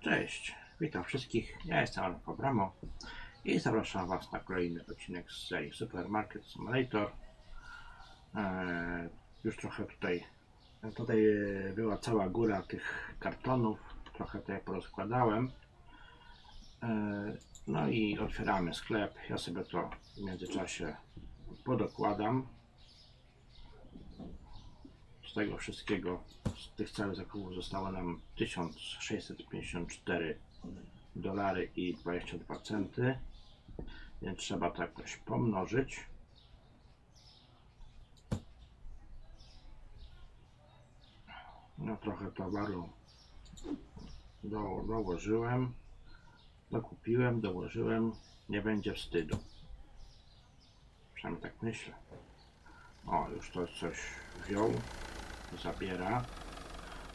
Cześć, witam wszystkich. Ja jestem Alfa Bramo i zapraszam Was na kolejny odcinek z serii Supermarket Simulator. Eee, już trochę tutaj, tutaj była cała góra tych kartonów, trochę ja porozkładałem. Eee, no i otwieramy sklep. Ja sobie to w międzyczasie podokładam. Z tego wszystkiego, z tych całych zakupów zostało nam 1654 dolary i 22 centy. Więc trzeba to jakoś pomnożyć. No trochę towaru do, dołożyłem, dokupiłem, dołożyłem, nie będzie wstydu. Przynajmniej tak myślę. O, już to coś wziął, zabiera.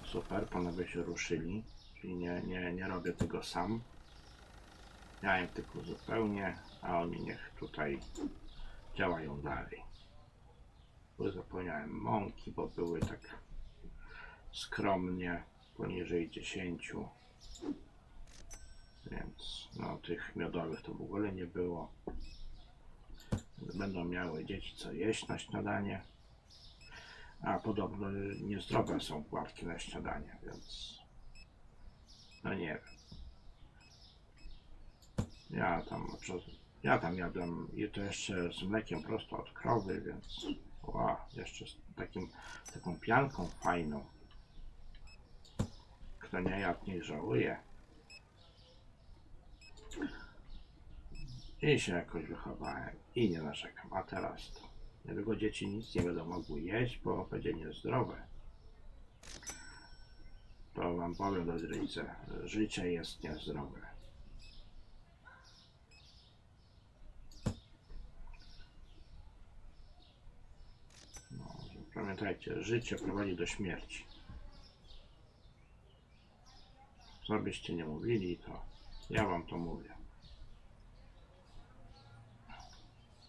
Super, panowie się ruszyli, czyli nie, nie, nie robię tego sam. Ja im tylko zupełnie, a oni niech tutaj działają dalej. Bo zapomniałem mąki, bo były tak skromnie poniżej 10. Więc no tych miodowych to w ogóle nie było. Będą miały dzieci co jeść na śniadanie. A podobno niezdrowe są płatki na śniadanie, więc no nie wiem. Ja tam, ja tam jadłem i to jeszcze z mlekiem prosto od krowy, więc ła, jeszcze z takim, taką pianką fajną. Kto nie jadł, niech żałuje. I się jakoś wychowałem i nie narzekam. A teraz to niedługo dzieci nic nie będą mogły jeść, bo będzie niezdrowe. To wam powiem, drodzy rodzice, życie jest niezdrowe. No, pamiętajcie, życie prowadzi do śmierci. Co byście nie mówili, to ja wam to mówię.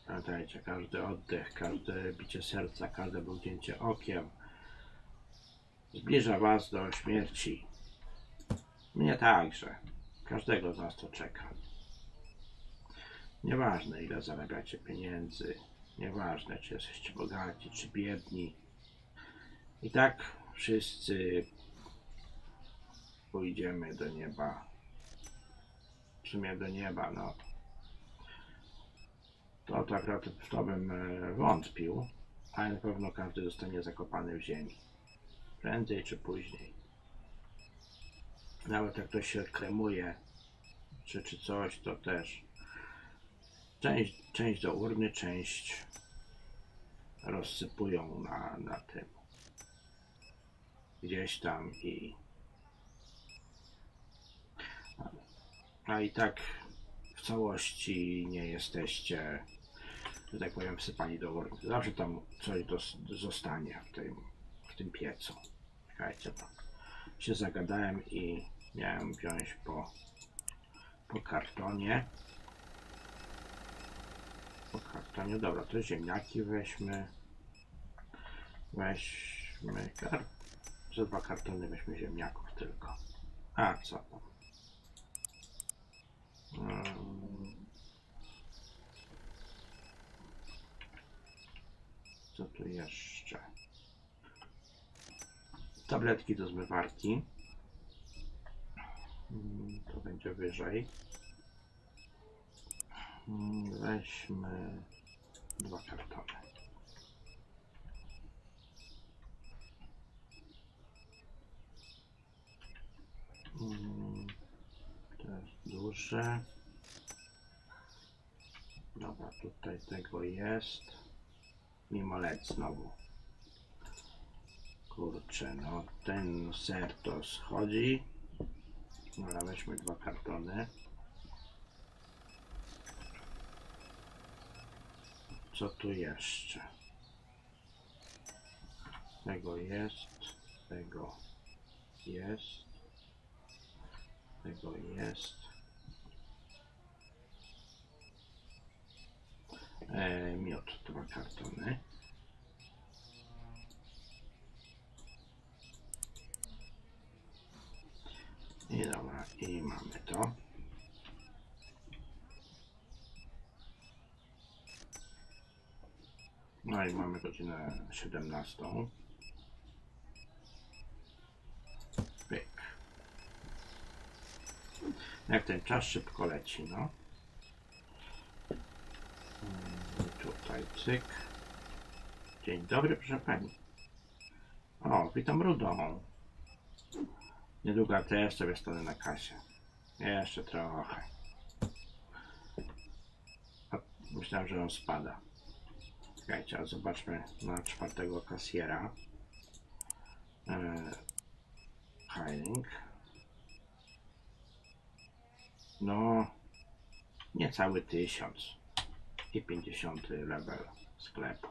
Pamiętajcie, każdy oddech, każde bicie serca, każde mrugnięcie okiem zbliża Was do śmierci. Mnie także. Każdego z nas to czeka. Nieważne ile zarabiacie pieniędzy, nieważne czy jesteście bogaci, czy biedni. I tak wszyscy pójdziemy do nieba. W sumie do nieba, no to tak w to bym e, wątpił, ale na pewno każdy zostanie zakopany w ziemi. Prędzej czy później. Nawet jak ktoś się kremuje, czy, czy coś, to też część, część do urny, część rozsypują na, na tym gdzieś tam i a i tak w całości nie jesteście że tak powiem, wsypani do urny. Zawsze tam coś dos, zostanie w tym, w tym piecu. Czekajcie, bo się zagadałem i miałem wziąć po, po kartonie. Po kartonie, dobra, to ziemniaki weźmy. Weźmy kar... Ze dwa kartony weźmy ziemniaków tylko. A, co tam? Hmm. Co tu jeszcze? Tabletki do zmywarki. Mm, To będzie wyżej. Mm, Weźmy dwa kartony. Mm, To jest duże. Dobra, tutaj tego jest. Mimo lec znowu. Kurczę, no ten ser to schodzi. Dobra, weźmy dwa kartony. Co tu jeszcze? Tego jest, tego jest, tego jest. E, miód, dwa kartony. I dobra, i mamy to. No i mamy godzinę 17. Pyk. Jak ten czas szybko leci, no. Mm, Tutaj cyk. Dzień dobry, proszę pani. O, witam rudą. Niedługo też sobie stanę na kasie. Jeszcze trochę. Myślałem, że on spada. Czekajcie, a zobaczmy na czwartego kasjera. Eee, hiring. No, niecały tysiąc i 50 level sklepu.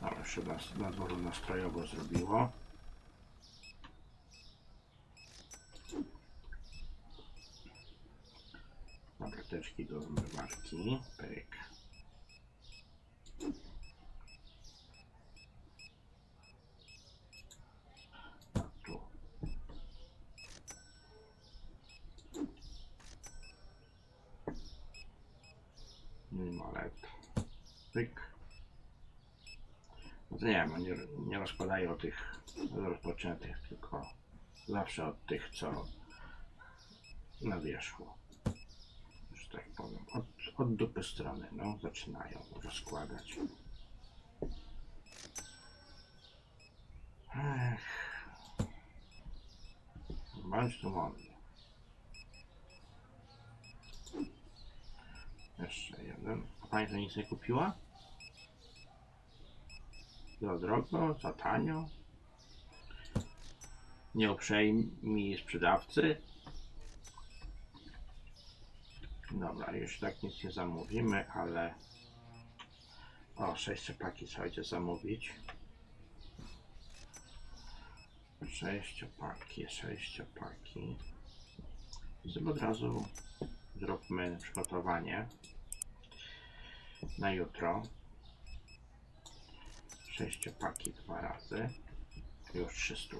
Ale się na, na dworzu nastrojowo zrobiło. Dobra, teczki do zmywarki. Pyk. A tu. Minimalet. Pyk. No to nie wiem, nie, nie rozkładają tych rozpoczętych, tylko zawsze od tych, co na wierzchu. Że tak powiem. Od, od dupy strony, no, zaczynają rozkładać. Ech. Bądź tu mądry. Jeszcze jeden. A pani to nic nie kupiła? Za drogo? Za tanio? Nie uprzejmi sprzedawcy? Dobra, już tak nic nie zamówimy, ale... O, sześciopaki trzeba będzie zamówić. Sześciopaki, sześciopaki. Zatem od razu zróbmy przygotowanie na jutro. Sześciopaki dwa razy. Już 300.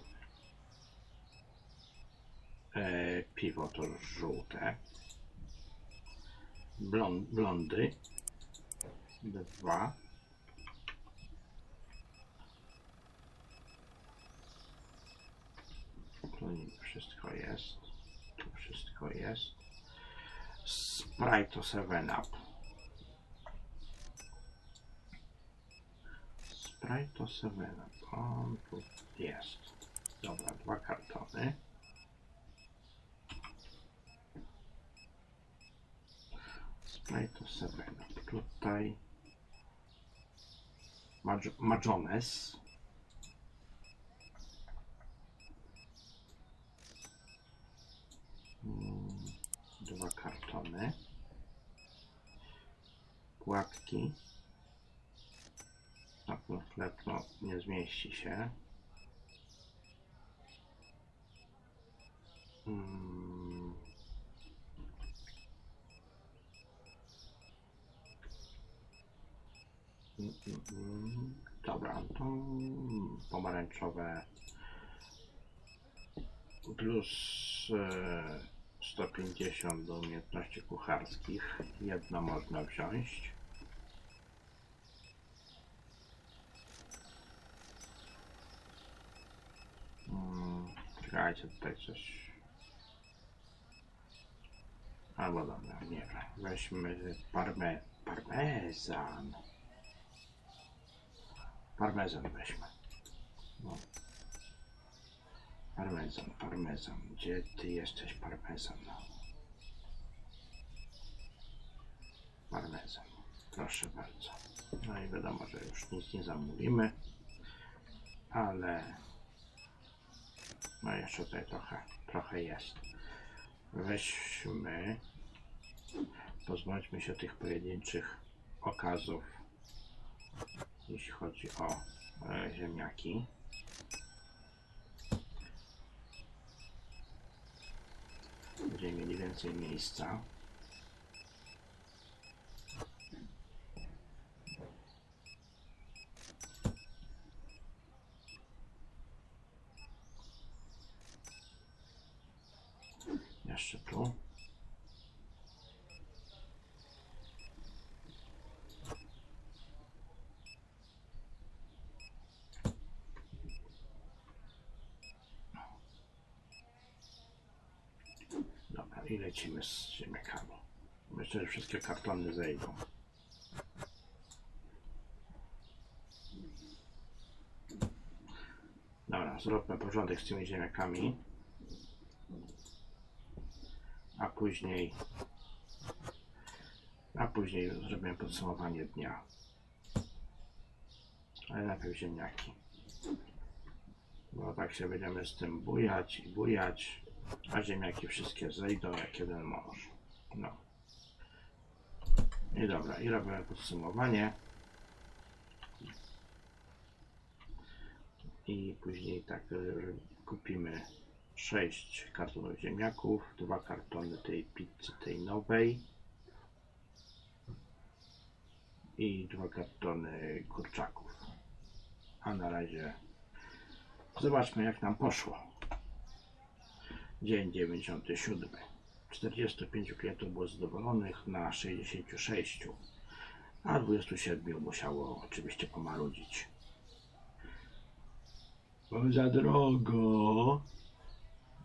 E, piwo to żółte. Blond, blondy. Dwa. Tu wszystko jest. Tu wszystko jest. Sprite to 7 up. Sprite to 7 up. On tu jest. Dobra, dwa kartony. Sprite to 7 up. Tutaj Maj- Majones. Mm, Dwa kartony. Płatki. Na ten chleb no, nie zmieści się. Mm. Mm, mm, mm. Dobra, to pomarańczowe plus e, 150 do umiejętności kucharskich. Jedno można wziąć. Mm, Czekajcie, tutaj coś. Albo dobra, nie wiem. Weźmy parme, parmezan. Parmezan weźmy. No. Parmezan, parmezan. Gdzie ty jesteś, parmezan? Parmezan. Proszę bardzo. No i wiadomo, że już nic nie zamówimy. Ale... No jeszcze tutaj trochę, trochę jest. Weźmy... Pozbądźmy się tych pojedynczych okazów, jeśli chodzi o e, ziemniaki. Będziemy mieli więcej miejsca. Jeszcze tu. Dobra, i lecimy z ziemniakami. Myślę, że wszystkie kartony zejdą. Dobra, zróbmy porządek z tymi ziemniakami. A później a później zrobimy podsumowanie dnia. Ale najpierw ziemniaki. Bo tak się będziemy z tym bujać i bujać, a ziemniaki wszystkie zejdą jak jeden mąż. No. I dobra, i robimy podsumowanie. I później tak y, kupimy 6 kartonów ziemniaków, dwa kartony tej pizzy, tej nowej i dwa kartony kurczaków. A na razie zobaczmy jak nam poszło. Dzień 97. 45 klientów było zadowolonych na 66, a 27 musiało oczywiście pomarudzić. Bo za drogo.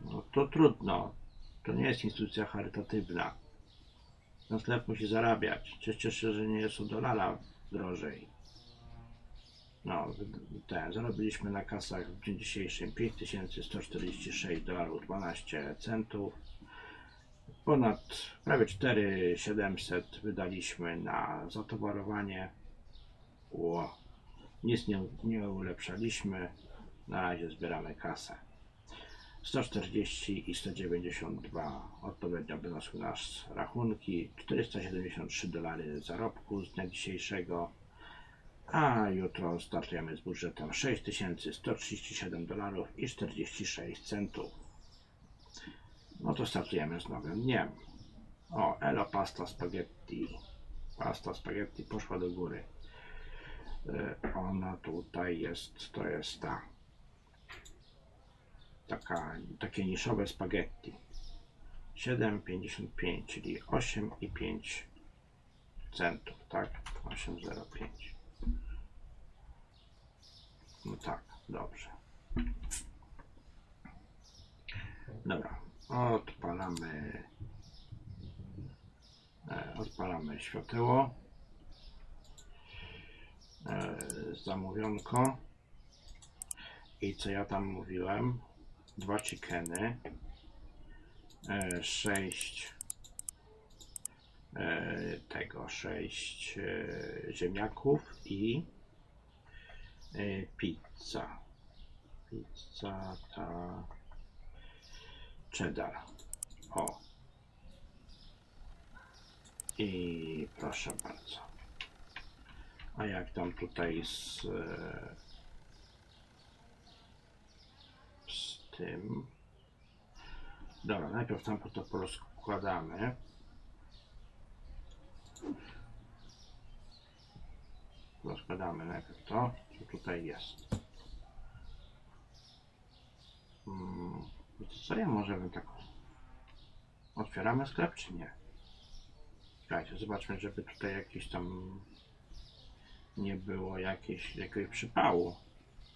No to trudno. To nie jest instytucja charytatywna. Na sklep musi zarabiać. Cieszę się, że nie jest o dolara drożej. No, ten, zarobiliśmy na kasach w dniu dzisiejszym 5146 dolarów 12 centów. Ponad prawie 4700 wydaliśmy na zatowarowanie. Ło. Nic nie, nie ulepszaliśmy. Na razie zbieramy kasę. 140 i 192 odpowiednio wyniosły nas rachunki. 473 dolary zarobku z dnia dzisiejszego. A jutro startujemy z budżetem 6137 dolarów i 46 centów. No to startujemy z nowym dniem. O, Elo Pasta Spaghetti. Pasta Spaghetti poszła do góry. Y, Ona tutaj jest, to jest ta taka, takie niszowe spaghetti. 7,55, czyli 8,5 centów, tak? 8,05. No tak, dobrze. Dobra, odpalamy e, odpalamy świateło e, zamówionko. I co ja tam mówiłem? Dwa chickeny, e, sześć e, tego, sześć e, ziemniaków i e, pizza. Pizza ta cheddar. O. I proszę bardzo. A jak tam tutaj z e, z tym. Dobra, najpierw tam to porozkładamy. Rozkładamy najpierw to, co tutaj jest. Hmm, co, ja może bym tak... Otwieramy sklep, czy nie? Czekajcie, zobaczmy, żeby tutaj jakieś tam nie było jakieś, jakiegoś przypału,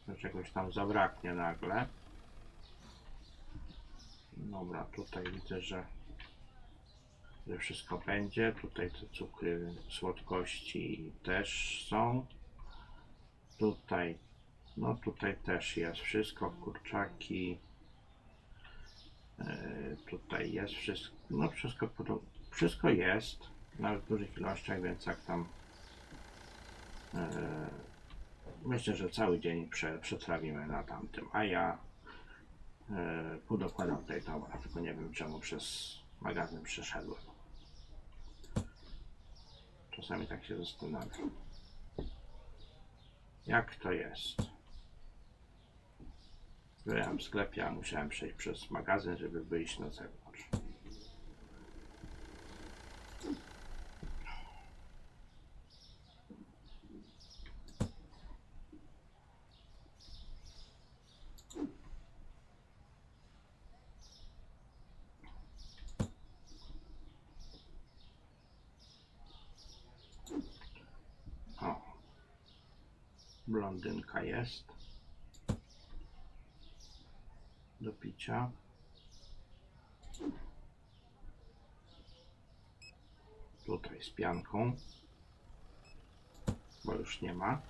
że czegoś tam zabraknie nagle. Dobra, tutaj widzę, że, że wszystko będzie. Tutaj te cukry, słodkości też są. Tutaj, no tutaj też jest wszystko, kurczaki. Yy, tutaj jest wszystko, no wszystko, wszystko jest, nawet w dużych ilościach, więc jak tam yy, myślę, że cały dzień prze, przetrawimy na tamtym, a ja e, podokładam tutaj towar, tylko nie wiem czemu przez magazyn przeszedłem. Czasami tak się zastanawiam. Jak to jest? Byłem w sklepie, a musiałem przejść przez magazyn, żeby wyjść na zewnątrz. Blondynka jest. Do picia. Tutaj z pianką. Bo już nie ma.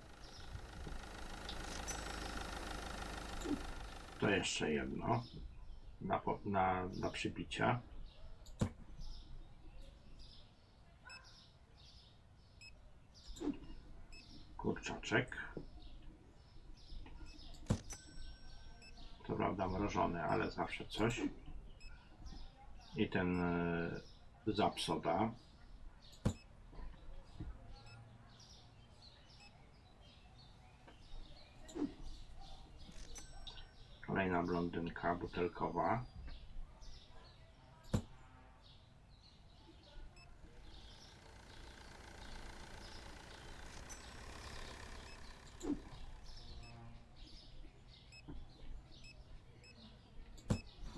To jeszcze jedno. Na, na, na przybicia. Kurczaczek. To prawda mrożony, ale zawsze coś. I ten e, zapsoda. Kolejna blondynka butelkowa.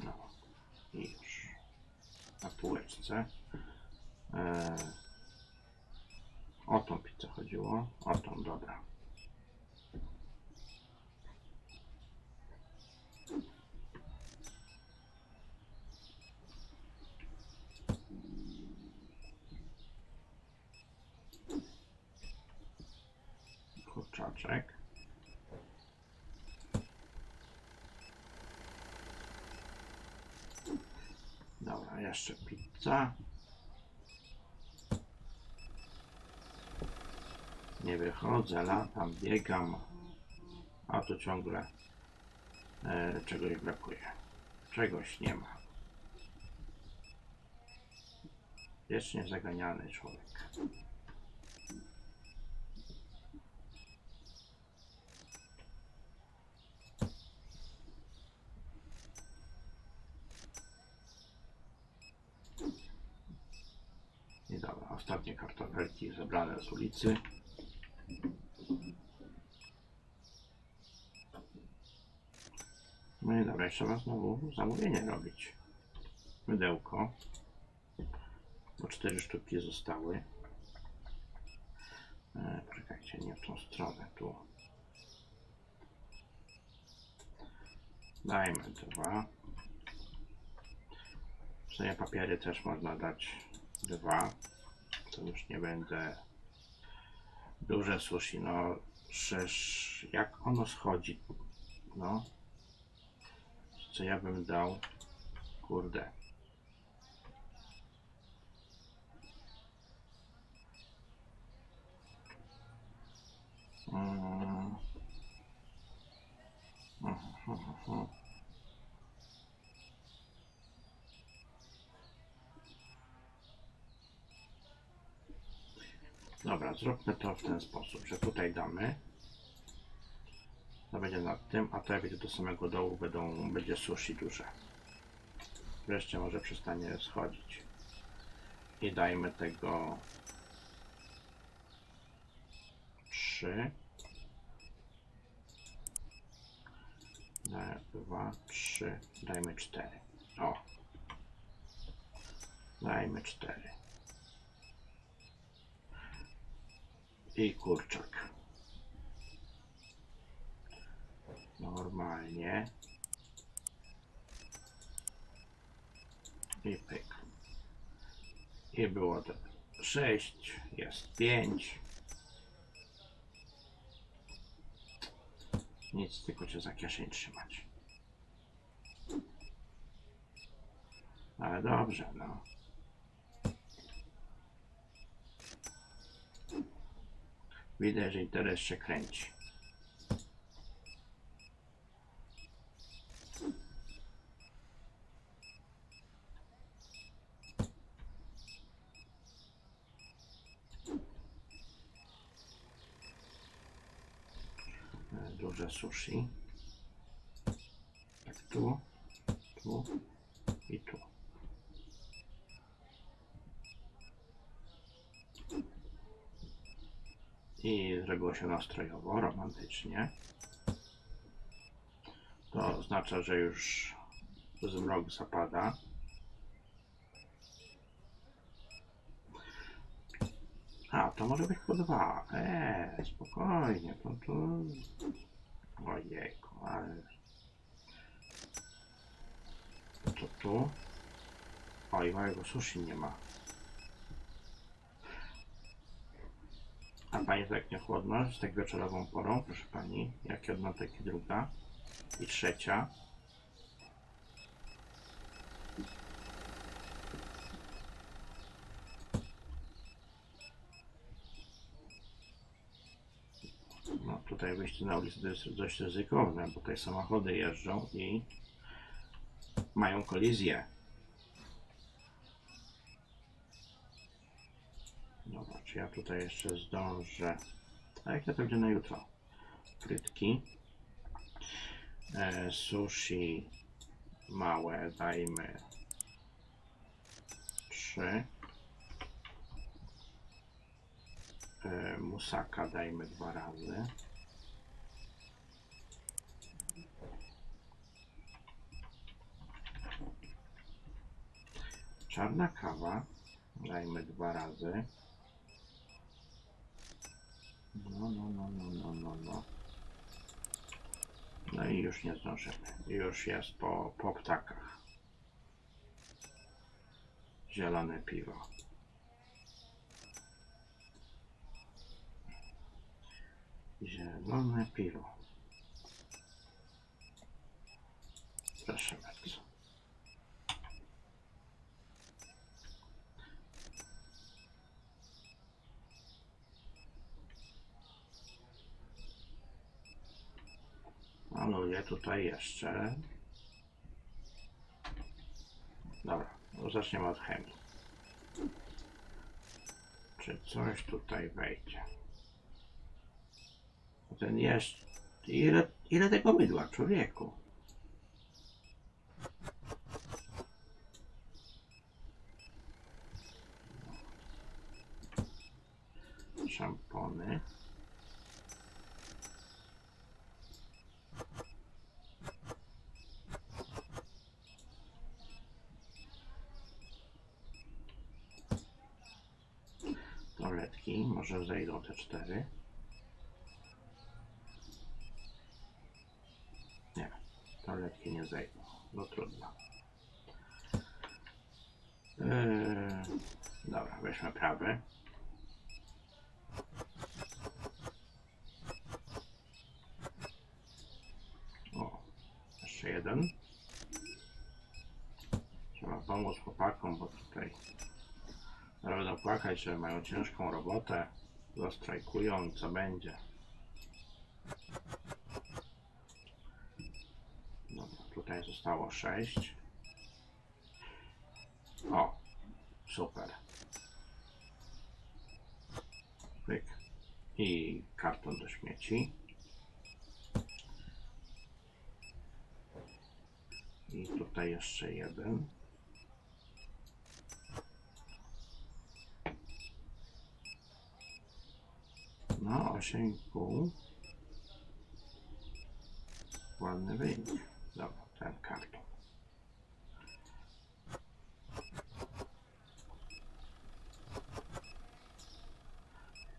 No i już na półeczce. E, o tą pizzę chodziło. O tą, dobra. Kurczaczek. Dobra, pizza. Nie wychodzę, latam, biegam, a tu ciągle e, czegoś brakuje. Czegoś nie ma. Wiecznie zaganiany człowiek. I dobra, ostatnie kartofelki zebrane z ulicy. No i dobra, trzeba znowu zamówienie robić. Mydełko. Bo cztery sztuki zostały. E, poczekajcie, nie w tą stronę, tu. Dajmy dwa. W sumie papiery też można dać dwa. To już nie będę. Duże sushi, no przecież jak ono schodzi, no. Co ja bym dał? Kurde. Mm. Mhm, mhm, mhm. Dobra, zróbmy to w ten sposób, że tutaj damy. To będzie nad tym, a to jak będzie do samego dołu będą, będzie sushi duże. Wreszcie może przestanie schodzić. I dajmy tego 3 2, 3 dajmy 4 o dajmy 4 i kurczak. Normalnie. I pyk. I było to 6 jest 5 nic tylko cię za kieszeń trzymać. Ale dobrze no widać że interes się kręci E, duże sushi. Tak tu, tu i tu. I zrobiło się nastrojowo, romantycznie. To oznacza, że już zmrok zapada. A, to może być po dwa. Eee, spokojnie, to tu... Ojejku, ale... To tu... Oj, małego sushi nie ma. Pani tak nie chłodno, z tak wieczorową porą, proszę pani. Jak jedna, tak i druga. I trzecia. No tutaj wyjście na ulicę to jest dość ryzykowne, bo tutaj samochody jeżdżą i mają kolizję. Dobra, czy ja tutaj jeszcze zdążę? A jak to będzie na jutro? Frytki. E, sushi małe dajmy trzy. E, musaka dajmy dwa razy. Czarna kawa dajmy dwa razy. No, no, no, no, no, no, no. No i już nie zdążymy. Już jest po, po ptakach. Zielone piwo. Zielone piwo. Proszę bardzo. Maluję tutaj jeszcze. Dobra, no zaczniemy od chemii. Czy coś tutaj wejdzie? Ten jeszcze... Ile, ile tego mydła, człowieku? Może zejdą te cztery. Nie, toaletki nie zejdą. No trudno. Eee, dobra, weźmy prawy. O, jeszcze jeden. Trzeba pomóc chłopakom, bo tutaj będą płakać, że mają ciężką robotę, zastrajkują, co będzie. Dobra, tutaj zostało 6. O, super. Pyk. I karton do śmieci. I tutaj jeszcze jeden. No, 8,5. Ładny wynik. Dobra, ten karton.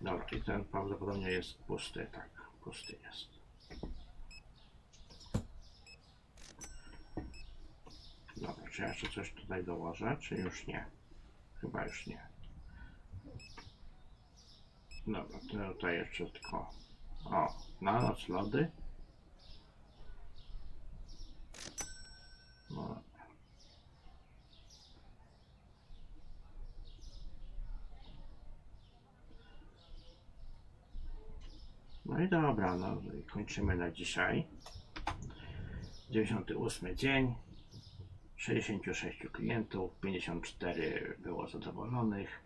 Dobra, i ten prawdopodobnie jest pusty, tak, pusty jest. Dobra, czy jeszcze coś tutaj dołożę, czy już nie? Chyba już nie. Dobra, to tutaj jeszcze tylko. O, na noc lody. No. No i dobra, no i kończymy na dzisiaj. 98 dzień. 66 klientów, 54 było zadowolonych.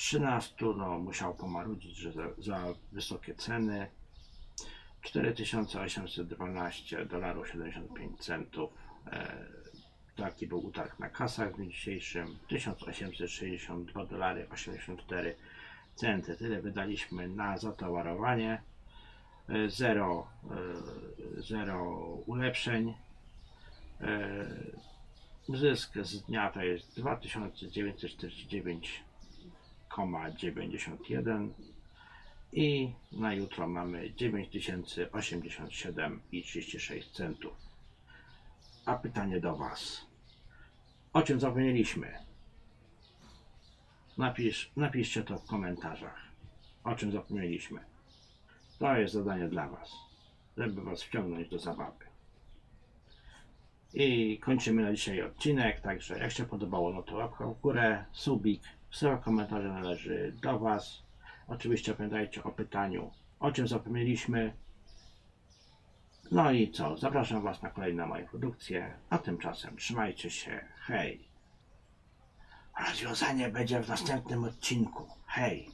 13 no, musiał pomarudzić, że za, za wysokie ceny. 4812 dolarów 75 centów. E, taki był utarg na kasach w dniu dzisiejszym. 1862 dolary 84 centy. Tyle wydaliśmy na zatowarowanie. E, Zero, e, zero ulepszeń. Zysk z dnia to jest 2949 9091 i na jutro mamy 9087 i 36 centów. A pytanie do Was. O czym zapomnieliśmy? Napisz, napiszcie to w komentarzach. O czym zapomnieliśmy. To jest zadanie dla Was, żeby Was wciągnąć do zabawy. I kończymy na dzisiaj odcinek, także jak się podobało, no to łapka w górę, subik, wszystko komentarze należy do Was. Oczywiście pamiętajcie o pytaniu, o czym zapomnieliśmy. No i co, zapraszam Was na kolejne moje produkcje, a tymczasem trzymajcie się, hej! Rozwiązanie będzie w następnym odcinku, hej!